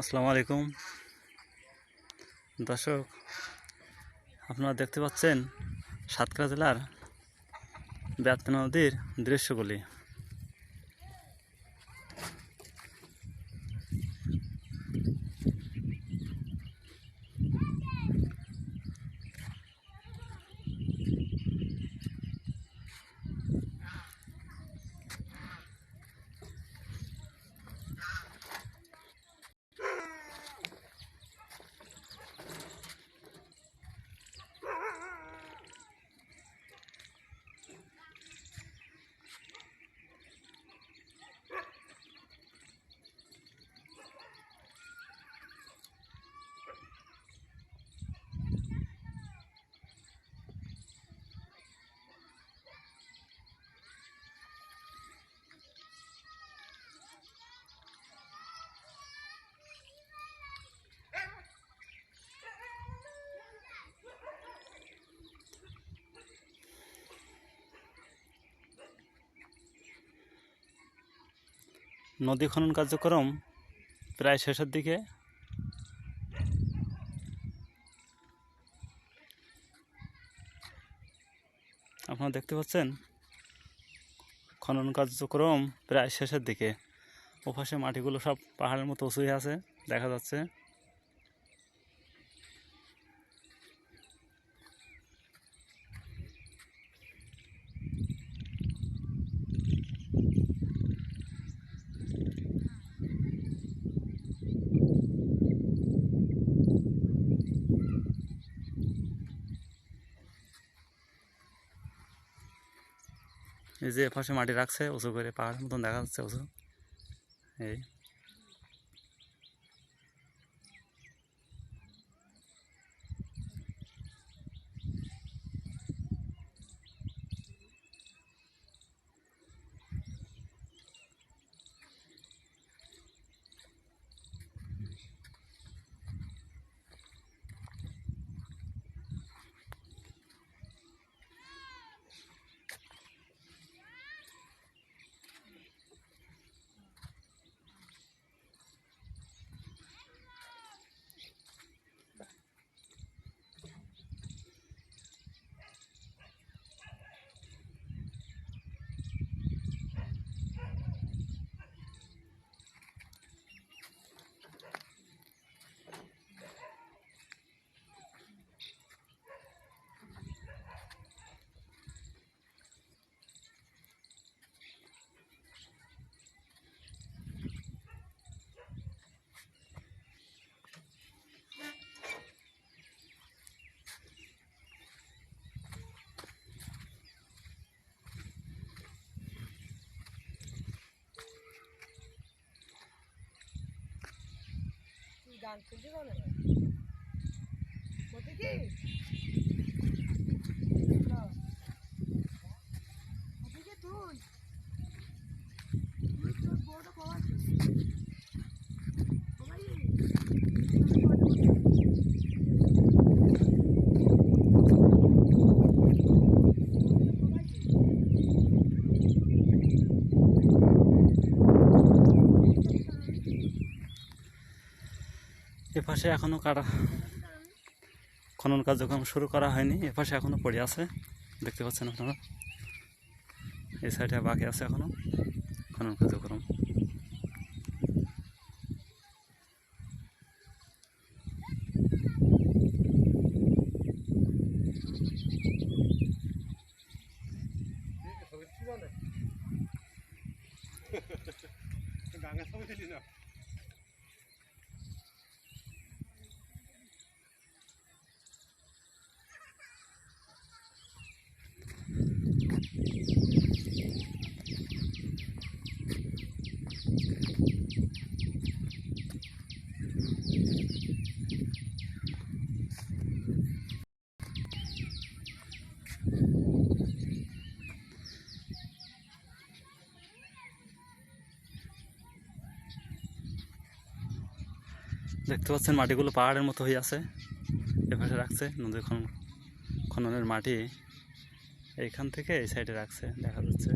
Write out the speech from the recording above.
আসসালামু আলাইকুম। দর্শক আপনারা দেখতে পাচ্ছেন সাতক্ষীরা জেলার ব্যাত্ত নদীর দৃশ্যগুলি। নদী খনন কার্যক্রম প্রায় শেষের দিকে। আপনারা দেখতে পাচ্ছেন, খনন কার্যক্রম প্রায় শেষের দিকে। ওপাশে মাটিগুলো সব পাহাড়ের মতো উঁচু আছে, দেখা যাচ্ছে। এই যে পাশে মাটি রাখছে উঁচু করে পাহাড়ের মতন দেখা যাচ্ছে উঁচু। এই। গান শুনতে পারো না কি? এ পাশে এখনও কাটা খনন কার্যক্রম শুরু করা হয়নি, এপাশে পাশে এখনও পড়ে আছে। দেখতে পাচ্ছেন আপনারা? এই সাইডে বাকি আছে এখনও খনন কার্যক্রম। গাঙে না দেখতে পাচ্ছেন মাটিগুলো পাহাড়ের মতো হয়ে আছে। এভাবে রাখছে নদীর খনন খননের মাটি। এইখান থেকে এই সাইডে রাখছে দেখা যাচ্ছে।